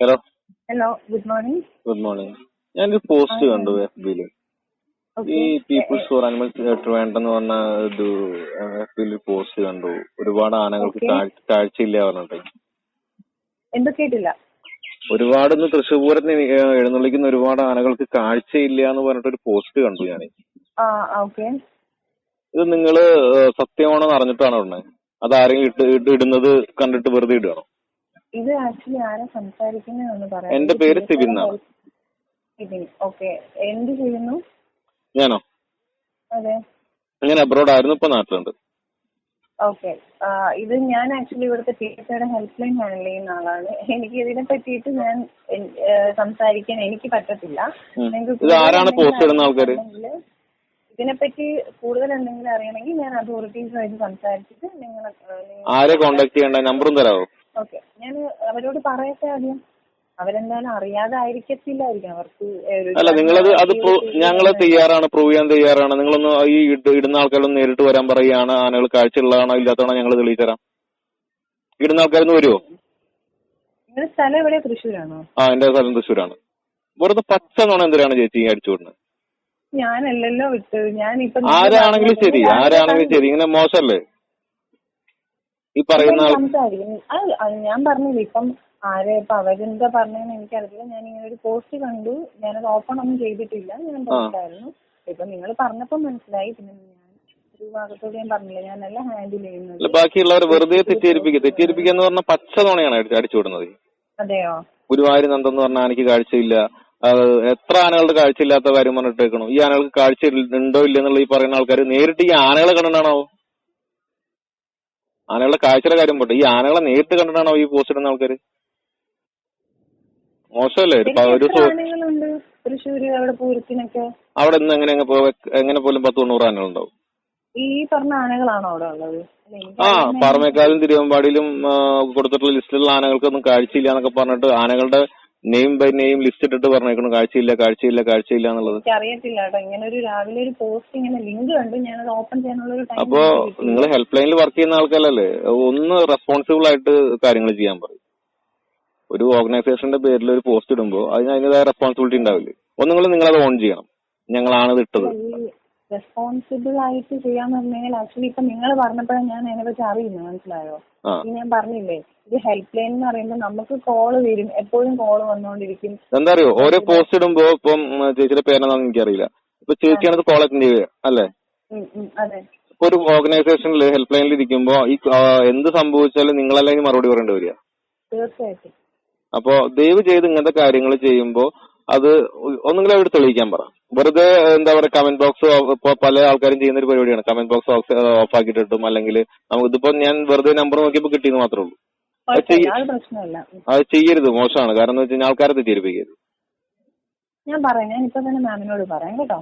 Hello. Hello good morning. Good morning. ഞാനൊരു post കണ്ടു F ബിയിൽ. ഈ പീപ്പിൾസ് ഫോർ അനിമൽസ് ട്രിവാൻഡ്രം എന്ന് പറഞ്ഞ ഒരു എഫ് ബിയിൽ പോസ്റ്റ് കണ്ടു. ഒരുപാട് ആനകൾക്ക് താഴ്ചയില്ല കാഴ്ചയില്ല പറഞ്ഞിട്ട്. എന്തോ കേട്ടില്ല ഒരുപാട് ഇന്ന് തൃശ്ശൂർ പൂരത്തിന് എഴുന്നള്ളിക്കുന്ന ഒരുപാട് ആനകൾക്ക് കാഴ്ചയില്ല എന്ന് പറഞ്ഞിട്ട് ഒരു പോസ്റ്റ് കണ്ടു ഞാൻ ഇത് നിങ്ങൾ സത്യമാണെന്ന് അറിഞ്ഞിട്ടാണോ ഇടുന്നത്? അത് ആരെങ്കിലും ഇട്ട് ഇട്ട് ഇടുന്നത് കണ്ടിട്ട് വെറുതെ ഇടുകയാണോ ഇത് ആക്ച്വലി ആരാ സംസാരിക്കുന്നതെന്ന് പറയാം. എന്റെ പേര് സിബിൻ എന്നാണ്. സിബിൻ. ഓക്കെ. എന്ത് ചെയ്യുന്നു? ഞാനോ? അതെ. ഞാൻ അബ്രോഡ് ആയിരുന്നു ഇപ്പൊ നാട്ടിലുണ്ട്. ഓക്കെ. ഇത് ഞാൻ ആക്ച്വലി ഇവിടുത്തെ ടീച്ചറുടെ ഹെൽപ് ഹെൽപ്പ് ലൈൻ ഹാൻഡിൽ ചെയ്യുന്ന ആളാണ്. എനിക്ക് ഇതിനെ പറ്റിയിട്ട് ഞാൻ സംസാരിക്കാൻ എനിക്ക് പറ്റത്തില്ല. ഇതിനെപ്പറ്റി കൂടുതൽ എന്തെങ്കിലും അറിയണമെങ്കിൽ ഞാൻ അതോറിറ്റീസുമായിട്ട് സംസാരിച്ചിട്ട് നിങ്ങളെ ആരെ കോണ്ടാക്ട് ചെയ്യേണ്ട? നമ്പറും തരാമോ ഞാൻ അവരോട് പറയട്ടെ ആദ്യം. അവരെന്തായാലും അറിയാതെ ആയിരിക്കത്തില്ലായിരിക്കും അവർക്ക് അല്ല നിങ്ങളത് അത് ഞങ്ങൾ തയ്യാറാണ് പ്രൂവ് ചെയ്യാൻ തയ്യാറാണ്. നിങ്ങളൊന്ന് ഈ ഇട്- ഇടുന്ന ആൾക്കാരൊന്ന് നേരിട്ട് വരാൻ പറയുകയാണ് ആനകൾ കാഴ്ചയുള്ളതാണോ ഇല്ലാത്തതാണോ ഞങ്ങൾ തെളിയിച്ചു തരാം ഇടുന്ന ആൾക്കാരൊന്ന് വരുമോ നിങ്ങളുടെ സ്ഥലം എവിടെയാ തൃശ്ശൂരാണോ? ആ എന്റെ സ്ഥലം തൃശ്ശൂരാണ്. വെറുതെ പച്ച നോണ എന്തിനാണ് ചേച്ചി ഈ അടിച്ചു വിടുന്നത്? ഞാനല്ലല്ലോ വിട്ടത്. ഞാൻ ആരാണെങ്കിലും ശരി ആരാണെങ്കിലും ശരി. ഇങ്ങനെ മോശമല്ലേ? ഈ പറയുന്ന ആൾ സംസാരിക്കും അത് അത് ഞാൻ പറഞ്ഞില്ല ഇപ്പം ആരെ ഇപ്പൊ അവരെന്താ പറഞ്ഞതെന്ന് എനിക്കറിയില്ല. ഞാൻ ഇങ്ങനെ ഒരു പോസ്റ്റ് കണ്ടു. ഞാനത് ഓപ്പൺ ഒന്നും ചെയ്തിട്ടില്ല. ഞാൻ പോസ്റ്റായിരുന്നു. ഇപ്പൊ നിങ്ങൾ പറഞ്ഞപ്പോ മനസ്സിലായി. പിന്നെ ഞാൻ ഒരു ഭാഗത്തോട് ഞാൻ പറഞ്ഞില്ല. ഞാനല്ല ഹാൻഡിൽ ചെയ്യുന്നത്. അല്ല ബാക്കിയുള്ളവർ വെറുതെ തെറ്റിദ്ധരിപ്പിക്കുക തെറ്റിദ്ധരിപ്പിക്കുക എന്ന് പറഞ്ഞാൽ പച്ച തോണയാണ് അടിച്ച് അടിച്ചു വിടുന്നത് അതെയോ? ഗുരുവായൂർ നന്ദെന്ന് പറഞ്ഞ ആനയ്ക്ക് കാഴ്ചയില്ല. അത് എത്ര ആനകളുടെ കാഴ്ചയില്ലാത്ത കാര്യം പറഞ്ഞിട്ടേക്കണു. ഈ ആനകൾക്ക് കാഴ്ച ഉണ്ടോ ഇല്ലെന്നുള്ള ഈ പറയുന്ന ആൾക്കാർ നേരിട്ട് ഈ ആനകളെ കണ്ടിട്ടാണോ ആനകളുടെ കാഴ്ചയുടെ കാര്യം പോട്ടെ. ഈ ആനകളെ നേരിട്ട് കണ്ടിട്ടാണോ ഈ പോസ്റ്റ് ഇടുന്ന ആൾക്കാര്? മോശമല്ലേ? ഒരു തൃശ്ശൂര് അവിടെ പൂരത്തിനൊക്കെ? അവിടെ നിന്ന് എങ്ങനെ എങ്ങനെ പോലും പത്ത് തൊണ്ണൂറ് ആനകളുണ്ടാവും. ഈ പറഞ്ഞ ആനകളാണോ അവിടെ ഉള്ളത്? ആ പറമേക്കാലും തിരുവമ്പാടിയിലും കൊടുത്തിട്ടുള്ള ലിസ്റ്റിലുള്ള ആനകൾക്കൊന്നും കാഴ്ചയില്ല എന്നൊക്കെ പറഞ്ഞിട്ട് ആനകളുടെ നെയിം ബൈ നെയിം ലിസ്റ്റ് ഇട്ടിട്ട് പറഞ്ഞേക്കണം. കാഴ്ചയില്ല കാഴ്ചയില്ല കാഴ്ചയില്ല എന്നുള്ളത്. അറിയത്തില്ല കേട്ടോ. ഇങ്ങനെ ഒരു രാവിലെ ഒരു പോസ്റ്റ് ഇങ്ങനെ ലിങ്ക് കണ്ടു. ഞാനത് ഓപ്പൺ ചെയ്യാനുള്ള ഒരു ടൈം അപ്പോ നിങ്ങൾ ഹെൽപ്പ് ലൈനിൽ വർക്ക് ചെയ്യുന്ന ആൾക്കാരല്ലേ? ഒന്ന് റെസ്പോൺസിബിൾ ആയിട്ട് കാര്യങ്ങൾ ചെയ്യാൻ പറയും. ഒരു ഓർഗനൈസേഷന്റെ പേരിൽ ഒരു പോസ്റ്റ് ഇടുമ്പോൾ അതിന് അതിന്റെതായ റെസ്പോൺസിബിലിറ്റി ഉണ്ടാവില്ലേ? ഒന്നുങ്ങൾ നിങ്ങൾ അത് ഓൺ ചെയ്യണം. ഞങ്ങളാണ് ഇത് ഇട്ടത് റെസ്പോൺസിബിൾ ആയിട്ട് ചെയ്യാന്ന് പറഞ്ഞാൽ ആക്ച്വലി ഇപ്പൊ നിങ്ങൾ പറഞ്ഞപ്പോഴാണ് ഞാൻ അതിനെ പറ്റി അറിയുന്നത് മനസ്സിലായോ? ഞാൻ പറഞ്ഞില്ലേ ഇത് ഹെൽപ്പ് ലൈൻ എന്ന് പറയുമ്പോൾ നമുക്ക് കോൾ വരും എപ്പോഴും കോൾ വന്നുകൊണ്ടിരിക്കും. എന്താ അറിയോ ഓരോ പോസ്റ്റ് ഇടുമ്പോ ഇപ്പം ചേച്ചിയുടെ പേരെന്താണെന്ന് എനിക്കറിയില്ല. ഇപ്പൊ ചേച്ചിയാണ് കോൾ അറ്റൻഡ് ചെയ്യുക അല്ലേ? അതെ. ഇപ്പൊ ഒരു ഓർഗനൈസേഷനിൽ ഹെൽപ്പ് ലൈനിൽ ഇരിക്കുമ്പോ ഈ എന്ത് സംഭവിച്ചാലും നിങ്ങളല്ലേ മറുപടി പറയേണ്ടി വരിക. തീർച്ചയായിട്ടും. അപ്പോ ദയവ് ചെയ്ത് ഇങ്ങനത്തെ കാര്യങ്ങൾ ചെയ്യുമ്പോ അത് ഒന്നുകിലും അവിടെ തെളിയിക്കാൻ പറ. വെറുതെ എന്താ പറയാ കമന്റ് ബോക്സ് ഇപ്പൊ പല ആൾക്കാരും ചെയ്യുന്ന ഒരു പരിപാടിയാണ് കമന്റ് ബോക്സ് ഓഫ് ആക്കിയിട്ടിട്ടും അല്ലെങ്കിൽ നമുക്ക് ഇതിപ്പോ ഞാൻ വെറുതെ നമ്പർ നോക്കിയപ്പോ കിട്ടിയെന്ന് മാത്രമേ ഉള്ളൂ. അത് ചെയ്യരുത്. മോശമാണ്. കാരണം എന്ന് വെച്ചാൽ ആൾക്കാരെ തെറ്റിദ്ധരിപ്പിക്കരുത്. ഞാൻ പറയാം. ഞാൻ ഇപ്പൊ തന്നെ മാമിനോട് പറയാം. കേട്ടോ?